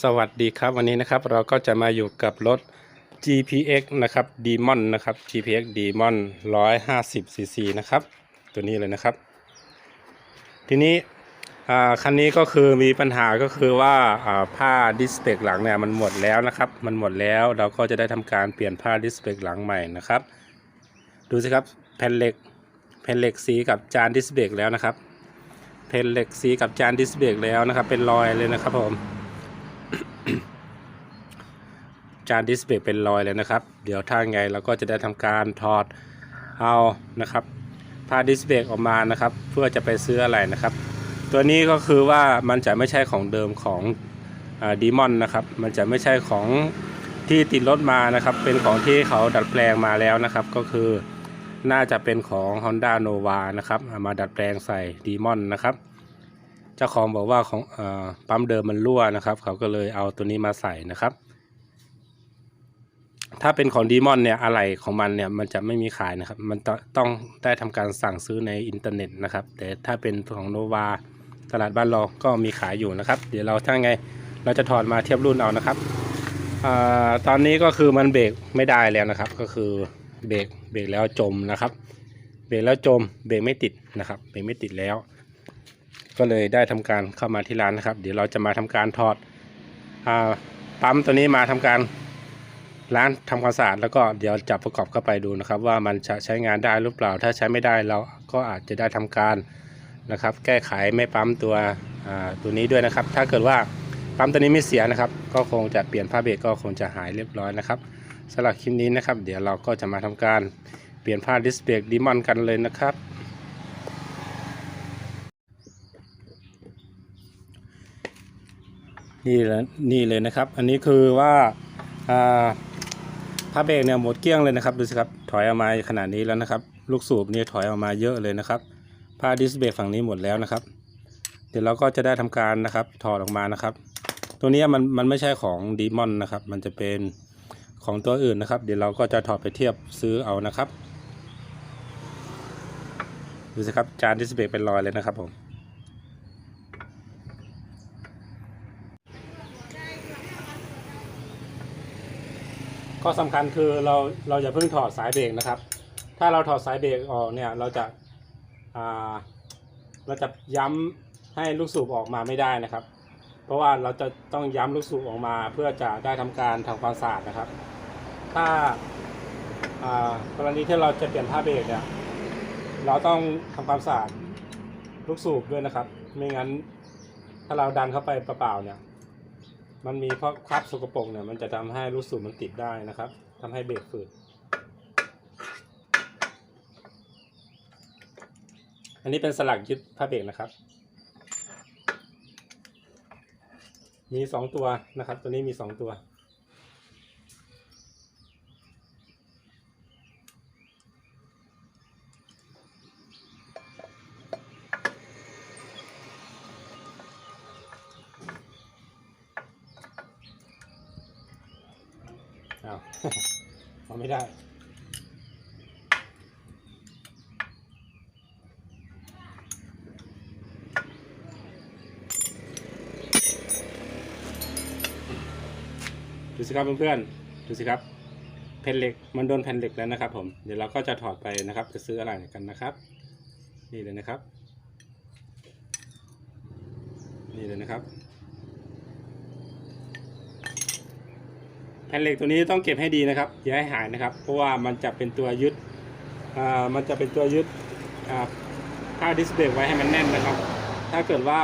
สวัสดีครับวันนี้นะครับเราก็จะมาอยู่กับรถ GPX นะครับ Demon นะครับ GPX Demon 150 cc นะครับ ตัวนี้เลยนะครับ ทีนี้อ่าคันนี้ก็คือมีปัญหาก็คือว่าอ่าผ้าดิสเ a กหลังเนี่ยมันหมดแล้วนะครับ มันหมดแล้วเราก็จะได้ทำการเปลี่ยนผ้าดิสเ a กหลังใหม่นะครับ ดูสิครับแผ่นเหล็กแผ่นเหล็กสีกับจานดิสเ a กแล้วนะครับแผ่นเหล็กสีกับจานดิสเ a กแล้วนะครับ เป็นรอยเลยนะครับผม จานดิสเบรกเป็นรอยเลยนะครับ เดี๋ยวถ้าไงเราก็จะได้ทำการถอดเอานะครับผ้าดิสเบรกออกมานะครับ เพื่อจะไปซื้ออะไรนะครับ ตัวนี้ก็คือว่ามันจะไม่ใช่ของเดิมของดีมอนนะครับ มันจะไม่ใช่ของที่ติดรถมานะครับ เป็นของที่เขาดัดแปลงมาแล้วนะครับ ก็คือน่าจะเป็นของ Honda Nova นะครับามาดัดแปลงใส่ดีมอนนะครับเจ้าของบอกว่าของอปั๊มเดิมมันรั่วนะครับ เขาก็เลยเอาตัวนี้มาใส่นะครับ ถ้าเป็นของดีมอนเนี่ยอะไรของมันเนี่ยมันจะไม่มีขายนะครับ มันต้องได้ทำการสั่งซื้อในอินเทอร์เน็ตนะครับ แต่ถ้าเป็นของโนวาตลาดบ้านเราก็มีขายอยู่นะครับ เดี๋ยวเราถ้าไงเราจะถอดมาเทียบรุ่นเอานะครับอตอนนี้ก็คือมันเบรกไม่ได้แล้วนะครับ ก็คือเบรกเบรกแล้วจมนะครับ เบรกแล้วจมเบรกไม่ติดนะครับเบรกไม่ติดแล้ว ก็เลยได้ทำการเข้ามาที่ร้านนะครับ เดี๋ยวเราจะมาทำการถอดอปั๊มตัวนี้มาทำการ ล้างทำความสะอาดแล้วก็เดี๋ยวจับประกอบเข้าไปดูนะครับ ว่ามันจะใช้งานได้หรือเปล่า ถ้าใช้ไม่ได้เราก็อาจจะได้ทำการนะครับ แก้ไขไม่ปั๊มตัวตัวนี้ด้วยนะครับ ถ้าเกิดว่าปั๊มตัวนี้ไม่เสียนะครับ ก็คงจะเปลี่ยนผ้าเบรกก็คงจะหายเรียบร้อยนะครับสำหรับคลิปนี้นะครับ เดี๋ยวเราก็จะมาทำการเปลี่ยนผ้าดิสเบรกดีมอนกันเลยนะครับนี่แหละนี่เลยนะครับ อันนี้คือว่า อ่าเบรกเนี่ยหมดเกลี้ยงเลยนะครับดูสิครับถอยออกมาขนาดนี้แล้วนะครับ ลูกสูบเนี่ยถอยออกมาเยอะเลยนะครับผ้าดิสเบรกฝั่งนี้หมดแล้วนะครับ เดี๋ยวเราก็จะได้ทำการนะครับถอดออกมานะครับ ตัวนี้มันมันไม่ใช่ของดีมอนนะครับ มันจะเป็นของตัวอื่นนะครับ เดี๋ยวเราก็จะถอดไปเทียบซื้อเอานะครับดูสิครับจานดิสเบรกเป็นรอยเลยนะครับผม ข้อสำคัญคือเราเราอย่าเพิ่งถอดสายเบรกนะครับ ถ้าเราถอดสายเบรกออกเนี่ยเราจะอ่าเราจะย้ำให้ลูกสูบออกมาไม่ได้นะครับ เพราะว่าเราจะต้องย้ำลูกสูบออกมาเพื่อจะได้ทำการทำความสะอาดนะครับ ถ้ากรณีที่เราจะเปลี่ยนผ้าเบรกเนี่ยเราต้องทำความสะอาดลูกสูบด้วยนะครับ ไม่งั้นถ้าเราดันเข้าไปเปล่าๆเนี่ย มันมีเพราะคราบสกปรกเนี่ยมันจะทำให้ลูกสูบมันติดได้นะครับทำให้เบรกฝืด อันนี้เป็นสลักยึดผ้าเบรกนะครับ มีสองตัวนะครับ ตัวนี้มีสองตัว อ้าวเอาไม่ได้ดูสิครับเพื่อนๆ ดูสิครับแผ่นเหล็กมันโดนแผ่นเหล็กแล้วนะครับ ผม เดี๋ยวเราก็จะถอดไปนะครับ จะซื้ออะไรกันนะครับ นี่เลยนะครับ นี่เลยนะครับ ผ่นเหล็กตัวนี้ต้องเก็บให้ดีนะครับอย่าให้หายนะครับ เพราะว่ามันจะเป็นตัวยึดอ่ามันจะเป็นตัวยึดอ่าผ้าดิสเบรกไว้ให้มันแน่นนะครับ ถ้าเกิดว่า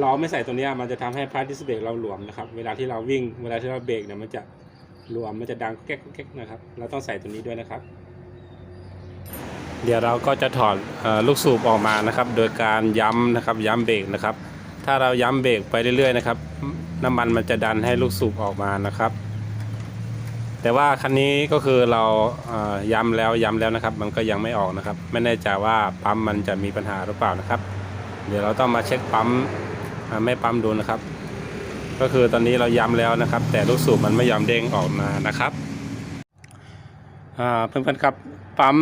เราไม่ใส่ตัวนี้มันจะทำให้ผ้าดิสเบรกเราหลวมนะครับ เวลาที่เราวิ่ง เวลาที่เราเบรกเนี่ยมันจะหลวม มันจะดังแก๊กแก๊กนะครับ เราต้องใส่ตัวนี้ด้วยนะครับ เดี๋ยวเราก็จะถอดลูกสูบออกมานะครับ โดยการย้ำนะครับ ย้ำเบรกนะครับ ถ้าเราย้ำเบรกไปเรื่อยๆนะครับ น้ำมันมันจะดันให้ลูกสูบออกมานะครับ แต่ว่าคันนี้ก็คือเราย้ำแล้วย้ำแล้วนะครับ มันก็ยังไม่ออกนะครับ ไม่แน่ใจว่าปั๊มมันจะมีปัญหาหรือเปล่านะครับ เดี๋ยวเราต้องมาเช็คปั๊มไม่ปั๊มดูนะครับ ก็คือตอนนี้เราย้ำแล้วนะครับ แต่ลูกสูบมันไม่ยอมเด้งออกมานะครับเพื่อนๆครับปั๊ม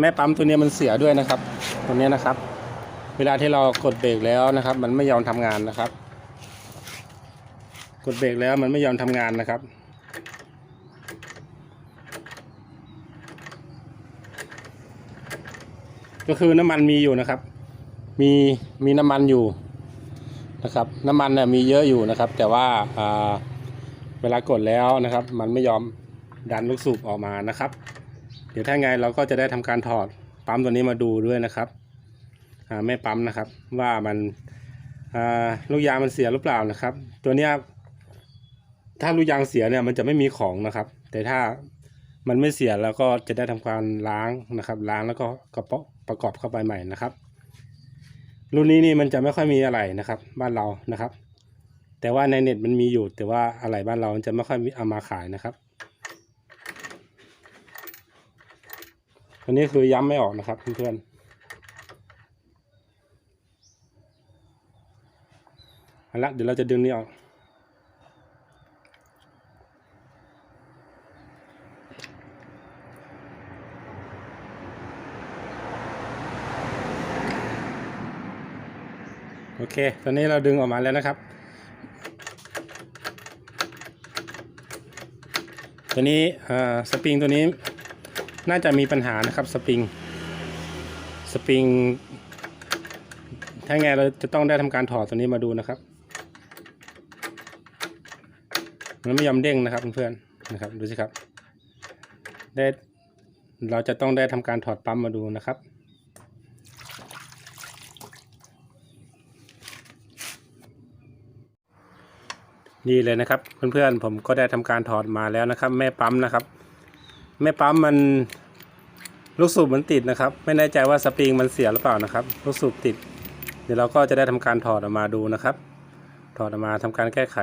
แม่ปั๊มตัวนี้มันเสียด้วยนะครับ ตัวนี้นะครับ เวลาที่เรากดเบรกแล้วนะครับ มันไม่ยอมทำงานนะครับ กดเบรกแล้วมันไม่ยอมทำงานนะครับ ก็คือน้ำมันมีอยู่นะครับ มีมีน้ำมันอยู่นะครับ น้ำมันเนี่ยมีเยอะอยู่นะครับ แต่ว่าเวลากดแล้วนะครับ มันไม่ยอมดันลูกสูบออกมานะครับ เดี๋ยวถ้าไงเราก็จะได้ทำการถอดปั๊มตัวนี้มาดูด้วยนะครับอ่าไม่ปั๊มนะครับ ว่ามันลูกยางมันเสียหรือเปล่านะครับ ตัวเนี้ยถ้าลูกยางเสียเนี่ยมันจะไม่มีของนะครับ แต่ถ้ามันไม่เสียแล้วก็จะได้ทำการล้างนะครับ ล้างแล้วก็กระเปาะ ประกอบเข้าไปใหม่นะครับ รุ่นนี้นี่มันจะไม่ค่อยมีอะไรนะครับ บ้านเรานะครับ แต่ว่าในเน็ตมันมีอยู่ แต่ว่าอะไรบ้านเราจะไม่ค่อยมีเอามาขายนะครับอันนี้คือย้ำไม่ออกนะครับเพื่อนๆเอาละเดี๋ยวเราจะดึงนี้ออก โอเค ตอนนี้เราดึงออกมาแล้วนะครับ ตัวนี้สปริงตัวนี้น่าจะมีปัญหานะครับสปริง สปริง ถ้าไงเราจะต้องได้ทำการถอดตัวนี้มาดูนะครับ มันไม่ยอมเด้งนะครับเพื่อนๆนะครับดูสิครับ ได้ เราจะต้องได้ทำการถอดปั๊มมาดูนะครับ นี่เลยนะครับเพื่อนๆผมก็ได้ทำการถอดมาแล้วนะครับ แม่ปั๊มนะครับ แม่ปั๊มมันลูกสูบมันติดนะครับ ไม่แน่ใจว่าสปริงมันเสียหรือเปล่านะครับ ลูกสูบติด เดี๋ยวเราก็จะได้ทำการถอดออกมาดูนะครับ ถอดออกมาทำการแก้ไข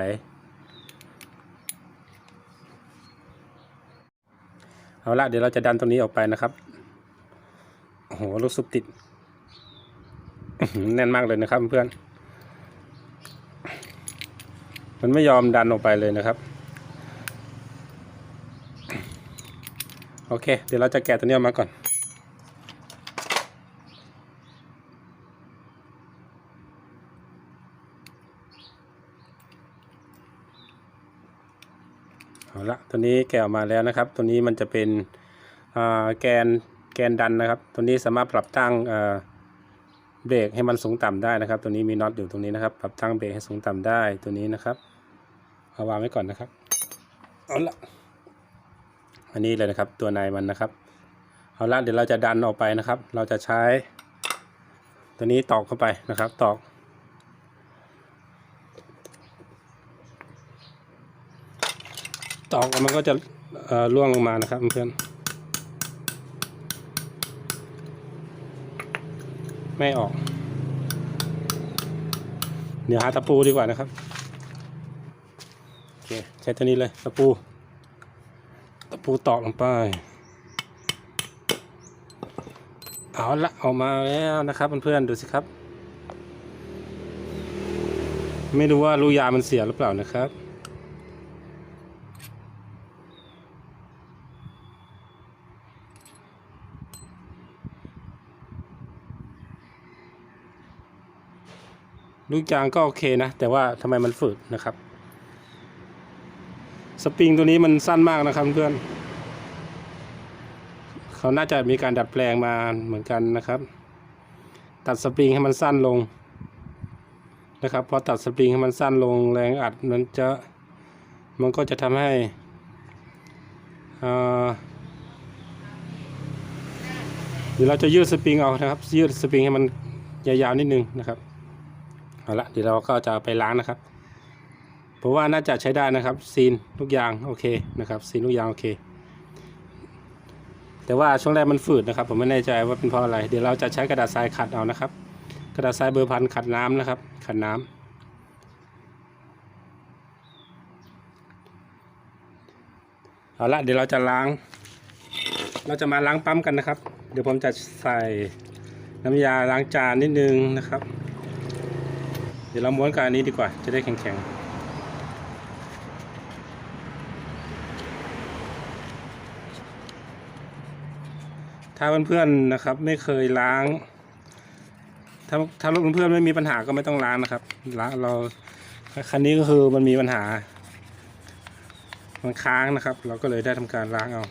เอาละเดี๋ยวเราจะดันตรงนี้ออกไปนะครับโอ้โหลูกสูบติดแน่นมากเลยนะครับเพื่อน มันไม่ยอมดันออกไปเลยนะครับ โอเค เดี๋ยวเราจะแกะตัวนี้ออกมาก่อน เอาละตัวนี้แกะออกมาแล้วนะครับ ตัวนี้มันจะเป็นแกนแกนดันนะครับ ตัวนี้สามารถปรับตั้งอ่า เบรกให้มันสูงต่ำได้นะครับ ตัวนี้มีน็อตอยู่ตรงนี้นะครับ ปรับตั้งเบรกให้สูงต่ำได้ตัวนี้นะครับเอาวางไว้ก่อนนะครับเอาละอันนี้เลยนะครับตัวในมันนะครับ เอาละเดี๋ยวเราจะดันออกไปนะครับ เราจะใช้ ตัวนี้ตอกเข้าไปนะครับ ตอกตอกแล้วมันก็จะล่วงลงมานะครับเพื่อน ไม่ออก เดี๋ยวหาตะปูดีกว่านะครับ โอเค ใช้ตัวนี้เลยตะปู ตะปูตอกลงไป เอาละออกมาแล้วนะครับเพื่อนๆดูสิครับ ไม่รู้ว่าลูยามันเสียหรือเปล่านะครับ ลูกยางก็โอเคนะ แต่ว่าทำไมมันฝืดนะครับ สปริงตัวนี้มันสั้นมากนะครับเพื่อน เขาน่าจะมีการดัดแปลงมาเหมือนกันนะครับ ตัดสปริงให้มันสั้นลงนะครับพอตัดสปริงให้มันสั้นลงแรงอัดมันจะมันก็จะทำให้เดี๋ยวเราจะยืดสปริงเอานะครับ ยืดสปริงให้มันยาวๆนิดนึงนะครับ เอาละเดี๋ยวเราก็จะไปล้างนะครับผมว่าน่าจะใช้ได้นะครับซีนทุกอย่างโอเคนะครับซีนทุกอย่างโอเค แต่ว่าช่วงแรกมันฝืดนะครับ ผมไม่แน่ใจว่าเป็นเพราะอะไร เดี๋ยวเราจะใช้กระดาษทรายขัดเอานะครับ กระดาษทรายเบอร์พันขัดน้ำนะครับ ขัดน้ำเอาละเดี๋ยวเราจะล้าง เราจะมาล้างปั๊มกันนะครับ เดี๋ยวผมจะใส่น้ำยาล้างจานนิดนึงนะครับ เดี๋ยวเราม้วนกับอันนี้ดีกว่า จะได้แข็งๆ ถ้าเพื่อนๆนะครับ ไม่เคยล้าง ถ้าถ้ารถเพื่อนๆไม่มีปัญหาก็ไม่ต้องล้างนะครับล้างเราคันนี้ก็คือมันมีปัญหา มันค้างนะครับ เราก็เลยได้ทำการล้างเอา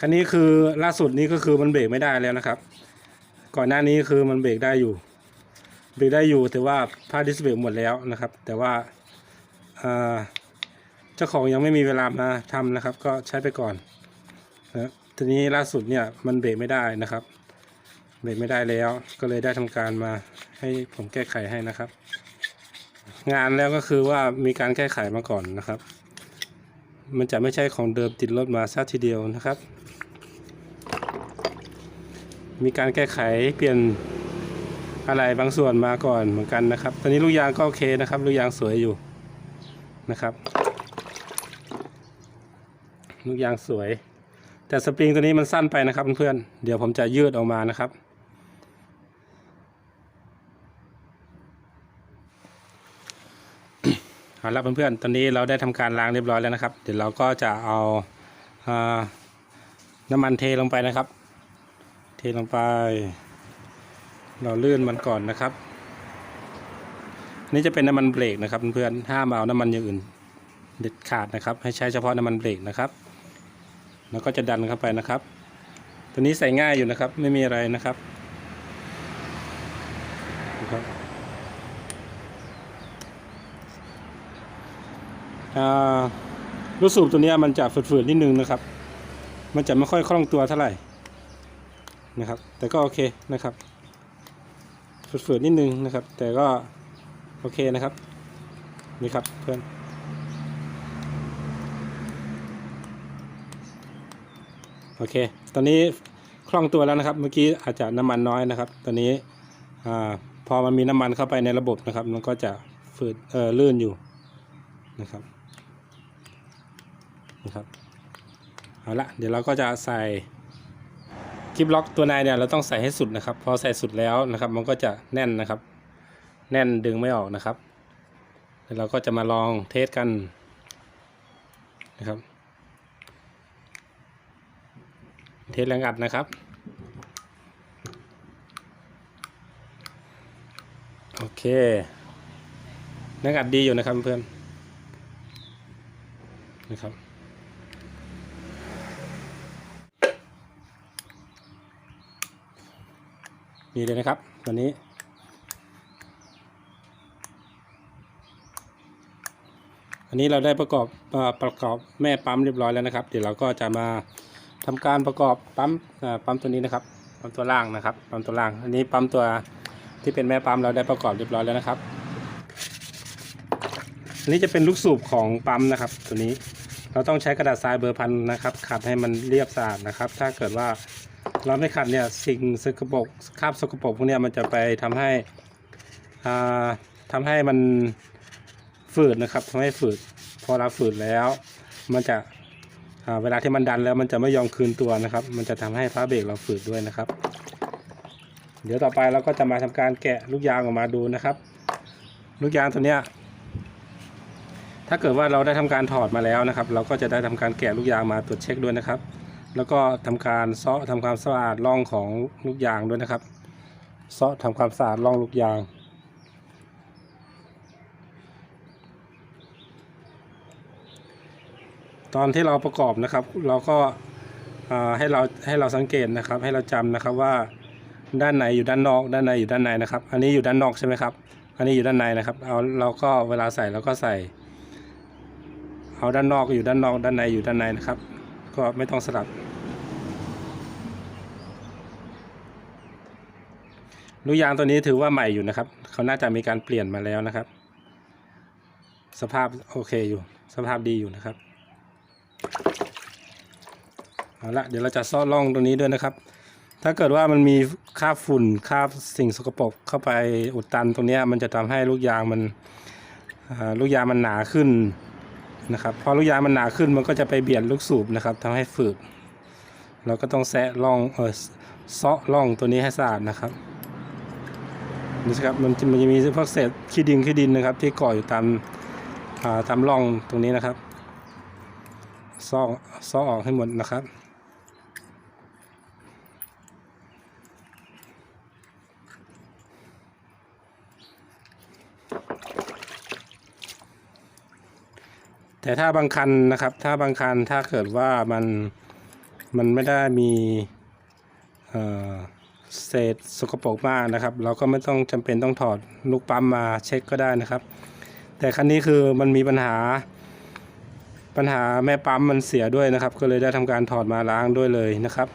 คันนี้คือล่าสุดนี้ก็คือมันเบรกไม่ได้แล้วนะครับ ก่อนหน้านี้คือมันเบรกได้อยู่ เบรกได้อยู่แต่ว่าผ้าดิสเบรกหมดแล้วนะครับ แต่ว่าเจ้าของยังไม่มีเวลามาทำนะครับ ก็ใช้ไปก่อนนะทีนี้ล่าสุดเนี่ยมันเบรกไม่ได้นะครับ เบรกไม่ได้แล้ว ก็เลยได้ทำการมาให้ผมแก้ไขให้นะครับ งานแล้วก็คือว่ามีการแก้ไขมาก่อนนะครับ มันจะไม่ใช่ของเดิมติดรถมาซะทีเดียวนะครับ มีการแก้ไขเปลี่ยนอะไรบางส่วนมาก่อนเหมือนกันนะครับ ตอนนี้ลูกยางก็โอเคนะครับ ลูกยางสวยอยู่นะครับ ลูกยางสวย แต่สปริงตัวนี้มันสั้นไปนะครับเพื่อนๆเดี๋ยวผมจะยืดออกมานะครับ เอาละเพื่อนๆตอนนี้เราได้ทำการล้างเรียบร้อยแล้วนะครับ เดี๋ยวเราก็จะเอาอาน้ำมันเทลงไปนะครับ ทลงไป เราลื่นมันก่อนนะครับนนี้จะเป็นน้ำมันเบรกนะครับเพื่อนๆห้ามเอาน้ำมันอย่างอื่นเด็ดขาดนะครับ ให้ใช้เฉพาะน้ำมันเบรกนะครับ แล้วก็จะดันเข้าไปนะครับ ตัวนี้ใส่ง่ายอยู่นะครับ ไม่มีอะไรนะครับนะครับลูกสูบตัวนี้มันจะฝืดๆนิดนึงนะครับ มันจะไม่ค่อยคล่องตัวเท่าไหร่ นะครับ แต่ก็โอเคนะครับฝืดๆนิดนึงนะครับ แต่ก็โอเคนะครับ นี่ครับเพื่อนโอเค ตอนนี้คล่องตัวแล้วนะครับ เมื่อกี้อาจจะน้ำมันน้อยนะครับ ตอนนี้อพอมันมีน้ำมันเข้าไปในระบบนะครับ มันก็จะฝืดเออลื่นอยู่นะครับนะครับเอาละเดี๋ยวเราก็จะใส่ คลิปล็อกตัวในเนี่ยเราต้องใส่ให้สุดนะครับ พอใส่สุดแล้วนะครับ มันก็จะแน่นนะครับ แน่นดึงไม่ออกนะครับเดี๋ยวเราก็จะมาลองเทสกันนะครับ เทสแรงอัดนะครับโอเคแรงอัดดีอยู่นะครับเพื่อนนะครับ มีเลยนะครับตอนนี้ อันนี้เราได้ประกอบอประกอบแม่ปั๊มเรียบร้อยแล้วนะครับ เดี๋ยวเราก็จะมาทำการประกอบปั๊มปั๊มตัวนี้นะครับปั๊มตัวล่างนะครับปั๊มตัวล่าง อันนี้ปั๊มตัวที่เป็นแม่ปั๊มเราได้ประกอบเรียบร้อยแล้วนะครับอันนี้จะเป็นลูกสูบของปั๊มนะครับ ตัวนี้เราต้องใช้กระดาษทรายเบอร์พันนะครับขัดให้มันเรียบสะอาดนะครับ ถ้าเกิดว่า เราไม่ขัดเนี่ยสิ่งสกปรกคราบสกปรกพวกเนี้ยมันจะไปทำให้อ่าทำให้มันฝืดนะครับทำให้ฝืด พอเราฝืดแล้ว มันจะอ่าเวลาที่มันดันแล้วมันจะไม่ยอมคืนตัวนะครับ มันจะทำให้ฟ้าเบรกเราฝืดด้วยนะครับ เดี๋ยวต่อไปเราก็จะมาทำการแกะลูกยางออกมาดูนะครับ ลูกยางตัวเนี้ยถ้าเกิดว่าเราได้ทำการถอดมาแล้วนะครับ เราก็จะได้ทำการแกะลูกยางมาตรวจเช็คด้วยนะครับ แล้วก็ทำการเซาะทำความสะอาดร่องของลูกยางด้วยนะครับเซาะทำความสะอาดร่องลูกยาง ตอนที่เราประกอบนะครับ เราก็าให้เราให้เราสังเกตนะครับ ให้เราจำนะครับว่าด้านไหนอยู่ด้านนอก ด้านในอยู่ด้านในนะครับ อันนี้อยู่ด้านนอกใช่ไหมครับ อันนี้อยู่ด้านในนะครับ เอาเราก็เวลาใส่เราก็ใส่ เอาด้านนอกอยู่ด้านนอก ด้านในอยู่ด้านในนะครับ ก็ไม่ต้องสลับ ลูกยางตัวนี้ถือว่าใหม่อยู่นะครับ เขาน่าจะมีการเปลี่ยนมาแล้วนะครับ สภาพโอเคอยู่ สภาพดีอยู่นะครับ เอาละเดี๋ยวเราจะซ่อนร่องตรงนี้ด้วยนะครับ ถ้าเกิดว่ามันมีคราบฝุ่นคราบสิ่งสกปรกเข้าไปอุดตันตรงนี้มันจะทำให้ลูกยางมันลูกยางมันหนาขึ้น นะครับพอลูกยางมันหนาขึ้นมันก็จะไปเบียดลูกสูบนะครับทำให้ฝืดเราก็ต้องแซะร่องเออเซาะร่องตัวนี้ให้สะอาดนะครับนี่ครับมันจะมันจะมีพวกเศษขี้ดินขี้ดินนะครับ ที่เกาะอยู่ตามอ่าตามร่องตรงนี้นะครับซอกซอกออกให้หมดนะครับ แต่ถ้าบางคันนะครับ ถ้าบางคันถ้าเกิดว่ามันมันไม่ได้มีเอ่อเศษสกปรกมากนะครับ เราก็ไม่ต้องจำเป็นต้องถอดลูกปั๊มมาเช็คก็ได้นะครับ แต่คันนี้คือมันมีปัญหาปัญหาแม่ปั๊มมันเสียด้วยนะครับ ก็เลยได้ทำการถอดมาล้างด้วยเลยนะครับ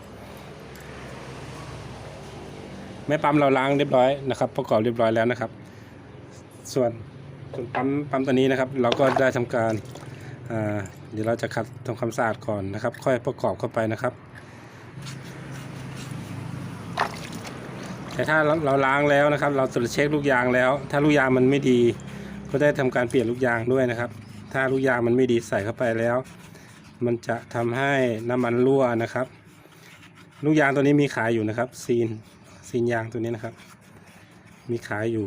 แม่ปั๊มเราล้างเรียบร้อยนะครับ ประกอบเรียบร้อยแล้วนะครับ ส่วนส่วนปั๊มปั๊มตัวนี้นะครับ เราก็ได้ทำการ เดี๋ยวเราจะขัดทำความสะอาดก่อนนะครับ ค่อยประกอบเข้าไปนะครับ แต่ถ้าเราเราล้างแล้วนะครับ เราตรวจเช็คลูกยางแล้ว ถ้าลูกยางมันไม่ดี ก็ได้ทำการเปลี่ยนลูกยางด้วยนะครับ ถ้าลูกยางมันไม่ดีใส่เข้าไปแล้ว มันจะทำให้น้ำมันรั่วนะครับ ลูกยางตัวนี้มีขายอยู่นะครับ ซีนซีนยางตัวนี้นะครับ มีขายอยู่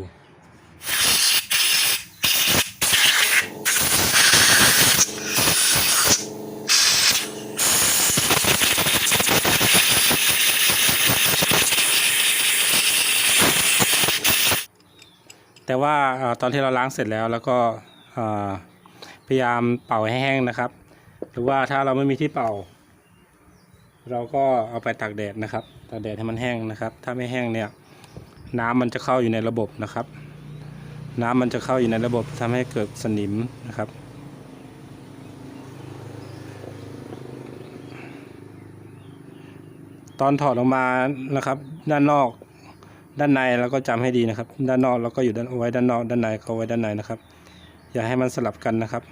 แต่ว่าอตอนที่เราล้างเสร็จแล้วแล้วก็พยายามเป่าให้แห้งนะครับ หรือว่าถ้าเราไม่มีที่เป่า เราก็เอาไปตากแดดนะครับตากแดดให้มันแห้งนะครับ ถ้าไม่แห้งเนี่ยน้ำมันจะเข้าอยู่ในระบบนะครับ น้ำมันจะเข้าอยู่ในระบบทำให้เกิดสนิมนะครับ ตอนถอดออกมานะครับ ด้านนอก ด้านในเราก็จำให้ดีนะครับ ด้านนอกเราก็อยู่ด้านเอาไว้ด้านนอกด้านในก็เอาไว้ด้านในนะครับ อย่าให้มันสลับกันนะครับ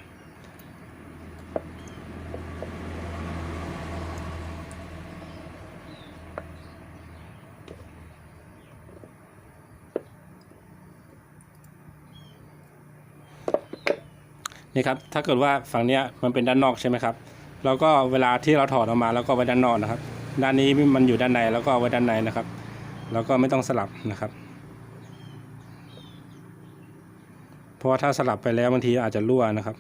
นี่ครับถ้าเกิดว่าฝั่งเนี้ยมันเป็นด้านนอกใช่ไหมครับเราก็เวลาที่เราถอดออกมาแล้วก็ไว้ด้านนอกนะครับ ด้านนี้มันอยู่ด้านในแล้วก็ไว้ด้านในนะครับ แล้วก็ไม่ต้องสลับนะครับเพราะว่าถ้าสลับไปแล้วบางทีอาจจะรั่วนะครับ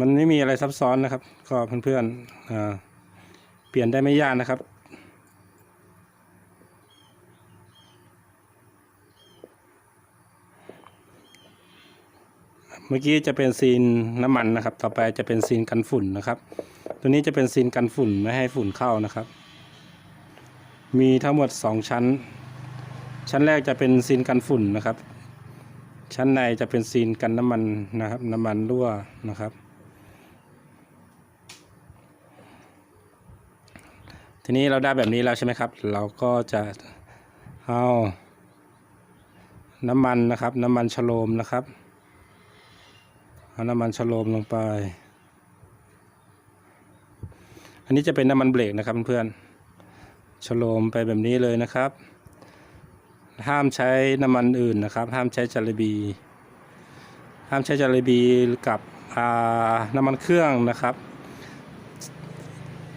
มันไม่มีอะไรซับซ้อนนะครับ ก็เพื่อนๆเปลี่ยนได้ไม่ยากนะครับ เมื่อกี้จะเป็นซีนน้ำมันนะครับ ต่อไปจะเป็นซีนกันฝุ่นนะครับ ตัวนี้จะเป็นซีนกันฝุ่นไม่ให้ฝุ่นเข้านะครับ มีทั้งหมดสองชั้น ชั้นแรกจะเป็นซีนกันฝุ่นนะครับ ชั้นในจะเป็นซีนกันน้ำมันนะครับ น้ำมันรั่วนะครับ ทีนี้เราได้แบบนี้แล้วใช่ไหมครับ เราก็จะเอาน้ำมันนะครับ น้ำมันชโลมนะครับ เอาน้ำมันชโลมลงไป อันนี้จะเป็นน้ำมันเบรกนะครับเพื่อนๆชโลมไปแบบนี้เลยนะครับ ห้ามใช้น้ำมันอื่นนะครับ ห้ามใช้จาระบี ห้ามใช้จาระบีกับอาน้ำมันเครื่องนะครับ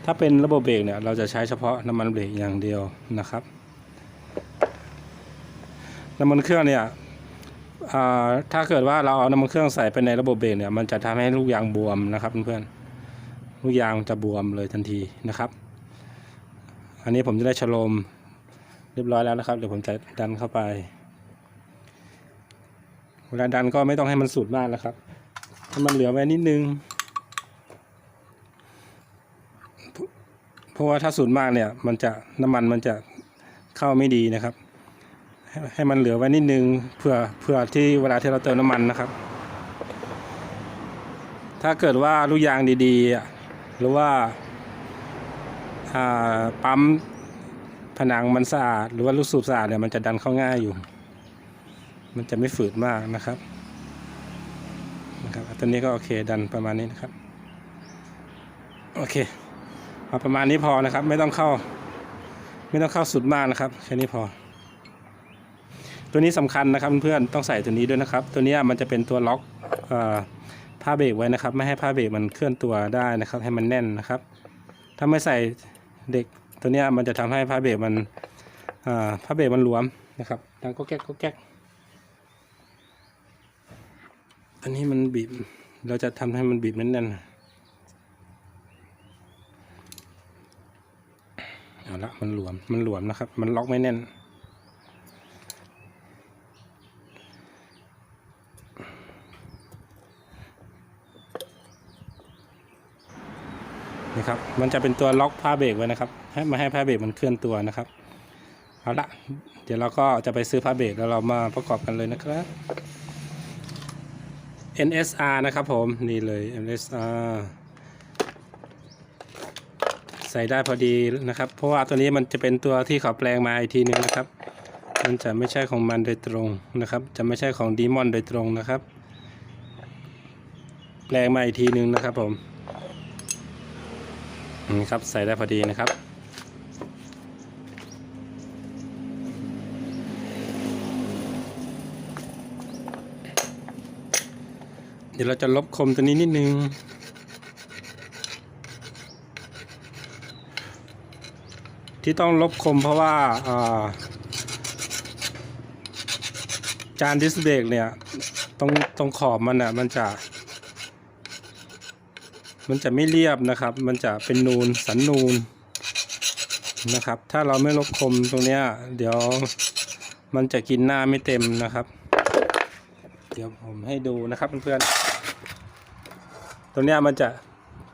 ถ้าเป็นระบบเบรกเนี่ยเราจะใช้เฉพาะน้ำมันเบรกอย่างเดียวนะครับน้ำมันเครื่องเนี่ย ถ้าเกิดว่าเราเอาน้ำมันเครื่องใส่ไปในระบบเบรกเนี่ยมันจะทำให้ลูกยางบวมนะครับเพื่อนๆลูกยางจะบวมเลยทันทีนะครับ อันนี้ผมจะได้ฉโลมเรียบร้อยแล้วนะครับเดี๋ยวผมจะดันเข้าไปเวลาดันก็ไม่ต้องให้มันสุดมากนะครับให้มันเหลือไว้นิดนึงเพราะว่าถ้าสูญมากเนี่ยมันจะน้ำมันมันจะเข้าไม่ดีนะครับ ให้มันเหลือไว้นิดนึงเพื่อเพื่อที่เวลาที่เราเติมน้ำมันนะครับ ถ้าเกิดว่าลูกยางดีๆ หรือว่าอ่าปั๊มผนังมันสะอาด หรือว่าลูกสูบสะอาดเนี่ยมันจะดันเข้าง่ายอยู่ มันจะไม่ฝืดมากนะครับนะครับตัวนี้ก็โอเคดันประมาณนี้นะครับ โอเคเอาประมาณนี้พอนะครับ ไม่ต้องเข้า ไม่ต้องเข้าสุดมากนะครับ แค่นี้พอ ตัวนี้สำคัญนะครับเพื่อนๆต้องใส่ตัวนี้ด้วยนะครับ ตัวนี้มันจะเป็นตัวล็อกผ้าเบรกไว้นะครับ ไม่ให้ผ้าเบรกมันเคลื่อนตัวได้นะครับ ให้มันแน่นนะครับ ถ้าไม่ใส่เด็กตัวนี้มันจะทำให้ผ้าเบรกมันผ้าเบรกมันหลวมนะครับดังก็แก๊กก็แก๊กอันนี้มันบีบเราจะทำให้มันบีบแน่นๆเอาละมันหลวมมันหลวมนะครับ มันล็อกไม่แน่น นี่ครับ มันจะเป็นตัวล็อกผ้าเบรกไว้นะครับ ให้มาให้ผ้าเบรกมันเคลื่อนตัวนะครับ เอาละ เดี๋ยวเราก็จะไปซื้อผ้าเบรกแล้วเรามาประกอบกันเลยนะครับ NSR นะครับผม นี่เลย NSR ใส่ได้พอดีนะครับ เพราะว่าตัวนี้มันจะเป็นตัวที่เขาแปลงมาอีกทีหนึงนะครับ มันจะไม่ใช่ของมันโดยตรงนะครับ จะไม่ใช่ของดีมอนโดยตรงนะครับ แปลงมาอีกทีหนึงนะครับผม นี่ครับใส่ได้พอดีนะครับ เดี๋ยวเราจะลบคมตัวนี้นิดนึงที่ต้องลบคมเพราะว่าาจานดิสเบรกเนี่ยตรงตรงขอบมันอะมันจะ มันจะไม่เรียบนะครับ มันจะเป็นนูนสันนูนนะครับ ถ้าเราไม่ลบคมตรงเนี้ย เดี๋ยวมันจะกินหน้าไม่เต็มนะครับ เดี๋ยวผมให้ดูนะครับเพื่อนๆ ตรงเนี้ยมันจะ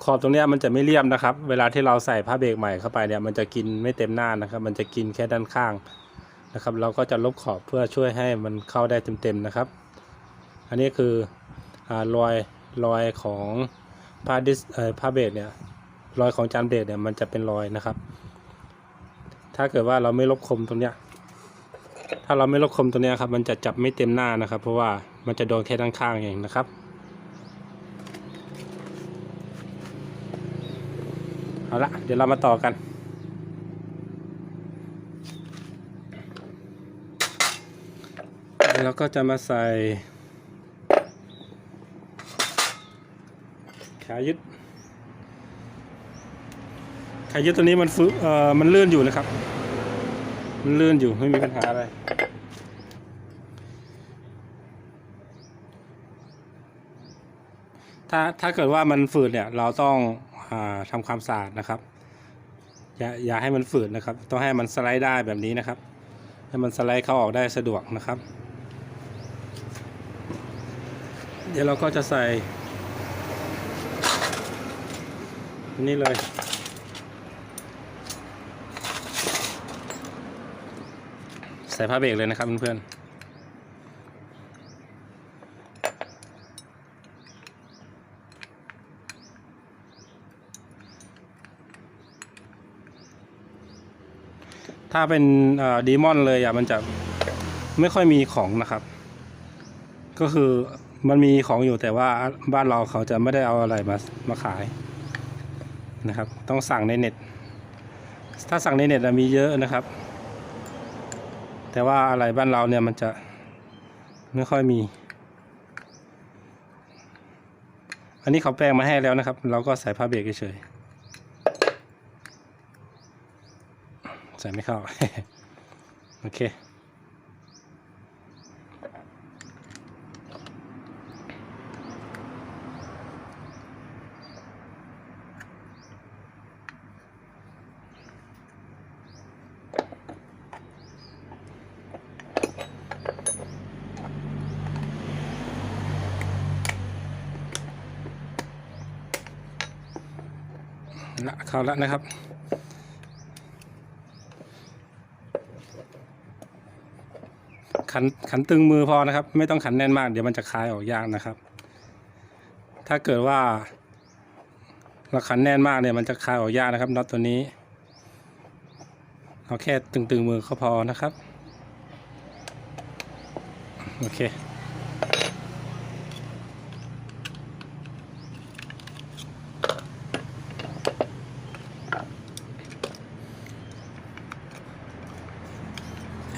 ขอบตรงเนี้ยมันจะไม่เรียบนะครับ เวลาที่เราใส่ผ้าเบรกใหม่เข้าไปเนี่ย มันจะกินไม่เต็มหน้านะครับ มันจะกินแค่ด้านข้างนะครับ เราก็จะลบขอบเพื่อช่วยให้มันเข้าได้เต็มๆนะครับ อันนี้คืออรอยรอยของ ผ้าดิสเอ่อผ้าเบรกเนี่ยรอยของจานเบรกเนี่ยมันจะเป็นรอยนะครับ ถ้าเกิดว่าเราไม่ลบคมตรงเนี้ยถ้าเราไม่ลบคมตัวเนี้ยครับ มันจะจับไม่เต็มหน้านะครับ เพราะว่ามันจะโดนแค่ด้านข้างเองนะครับเอาละเดี๋ยวเรามาต่อกัน แล้วก็จะมาใส่ ขายึดขายึดตัวนี้มันฟื้เอ่อมันลื่นอยู่นะครับ มันลื่นอยู่ไม่มีปัญหาอะไรถ้าถ้าเกิดว่ามันฝืดเนี่ยเราต้องอาทำความสะอาดนะครับ อย่าอย่าให้มันฝืดนะครับ ต้องให้มันสไลด์ได้แบบนี้นะครับ ให้มันสไลด์เข้าออกได้สะดวกนะครับ เดี๋ยวเราก็จะใส่อั นนี่เลย ใส่ผ้าเบรกเลยนะครับเพื่อนๆถ้าเป็นดีมอนเลยอะมันจะไม่ค่อยมีของนะครับ ก็คือมันมีของอยู่แต่ว่าบ้านเราเขาจะไม่ได้เอาอะไรมามาขาย นะครับ ต้องสั่งในเน็ต ถ้าสั่งในเน็ตอะมีเยอะนะครับ แต่ว่าอะไรบ้านเราเนี่ยมันจะไม่ค่อยมี อันนี้เขาแปลงมาให้แล้วนะครับ เราก็ใส่ผ้าเบรกเฉยใส่ไม่เข้า โอเค เข้าแล้วนะครับ ขันขันตึงมือพอนะครับ ไม่ต้องขันแน่นมาก เดี๋ยวมันจะคลายออกยากนะครับ ถ้าเกิดว่าเราขันแน่นมากเนี่ยมันจะคลายออกยากนะครับน็อตตัวนี้เอาแค่ตึงๆมือก็พอนะครับ โอเค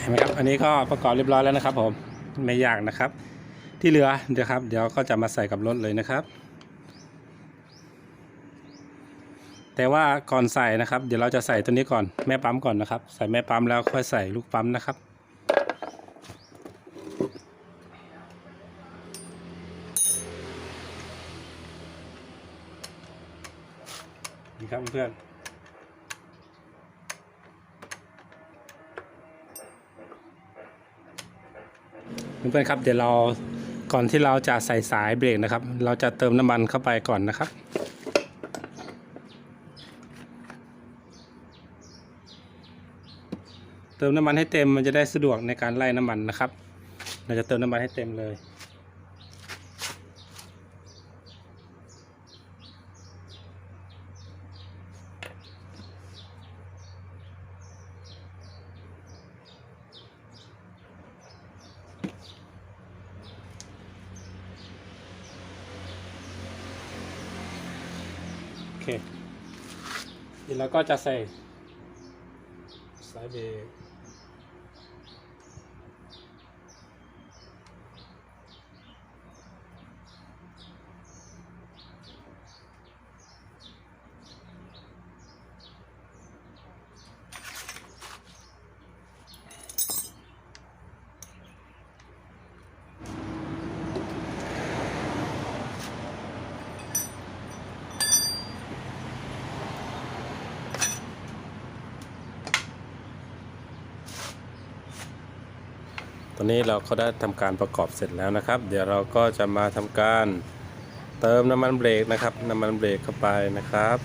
ห็นไหมครับ อันนี้ก็ประกอบเรียบร้อยแล้วนะครับ ผมไม่ยากนะครับ ที่เหลือเดี๋ยวครับ เดี๋ยวก็จะมาใส่กับรถเลยนะครับ แต่ว่าก่อนใส่นะครับ เดี๋ยวเราจะใส่ตัวนี้ก่อนแม่ปั๊มก่อนนะครับ ใส่แม่ปั๊มแล้วค่อยใส่ลูกปั๊มนะครับนี่ครับเพื่อน เพื่อนๆครับเดี๋ยวเราก่อนที่เราจะใส่สายเบรกนะครับ เราจะเติมน้ำมันเข้าไปก่อนนะครับ เติมน้ำมันให้เต็มมันจะได้สะดวกในการไล่น้ำมันนะครับ เราจะเติมน้ำมันให้เต็มเลย เดี๋ยวก็จะใส่สายเบรก อนนี้เราก็ได้ทำการประกอบเสร็จแล้วนะครับ เดี๋ยวเราก็จะมาทำการเติมน้ำมันเบรกนะครับ น้ำมันเบรกเข้าไปนะครับ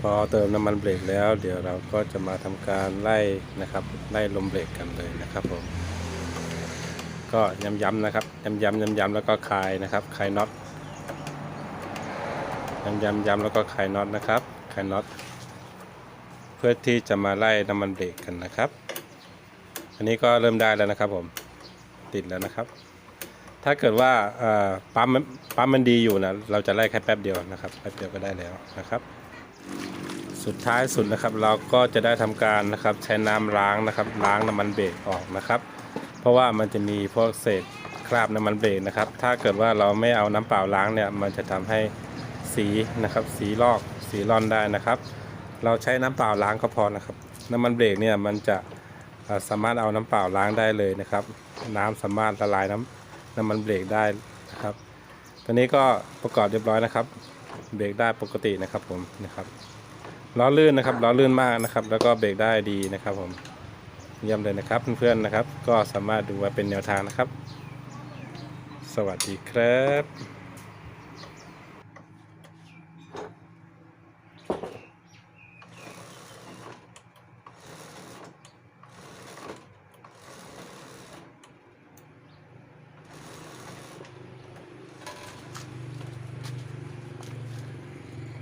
พอเติมน้ำมันเบรกแล้ว เดี๋ยวเราก็จะมาทำการไล่นะครับ ไล่ลมเบรกกันเลยนะครับผมก็ย้ำๆนะครับย้ำๆย้ำๆแล้วก็คลายนะครับคลายน็อตย้ำๆย้ำๆแล้วก็คลายน็อตนะครับคลายน็อตเพื่อที่จะมาไล่น้ำมันเบรกกันนะครับ อันนี้ก็เริ่มได้แล้วนะครับผมติดแล้วนะครับ ถ้าเกิดว่าปั๊มมันปั๊มมันดีอยู่นะเราจะไล่แค่แป๊บเดียวนะครับแป๊บเดียวก็ได้แล้วนะครับ สุดท้ายสุดนะครับ เราก็จะได้ทำการนะครับใช้น้ำล้างนะครับ ล้างน้ำมันเบรกออกนะครับ เพราะว่ามันจะมีพวกเศษคราบน้ำมันเบรกนะครับ ถ้าเกิดว่าเราไม่เอาน้ำเปล่าล้างเนี่ยมันจะทำให้สีนะครับ สีลอกสีร่อนได้นะครับ เราใช้น้ำเปล่าล้างก็พอนะครับ น้ำมันเบรกเนี่ยมันจะ อ่าสามารถเอาน้ำเปล่าล้างได้เลยนะครับ น้ำสามารถละลายน้ำน้ำมันเบรกได้นะครับตอนนี้ก็ประกอบเรียบร้อยนะครับ เบรกได้ปกตินะครับผมนะครับล้อลื่นนะครับล้อลื่นมากนะครับ แล้วก็เบรกได้ดีนะครับผมเยี่ยมเลยนะครับเพื่อนๆนะครับ ก็สามารถดูไว้เป็นแนวทางนะครับ สวัสดีครับ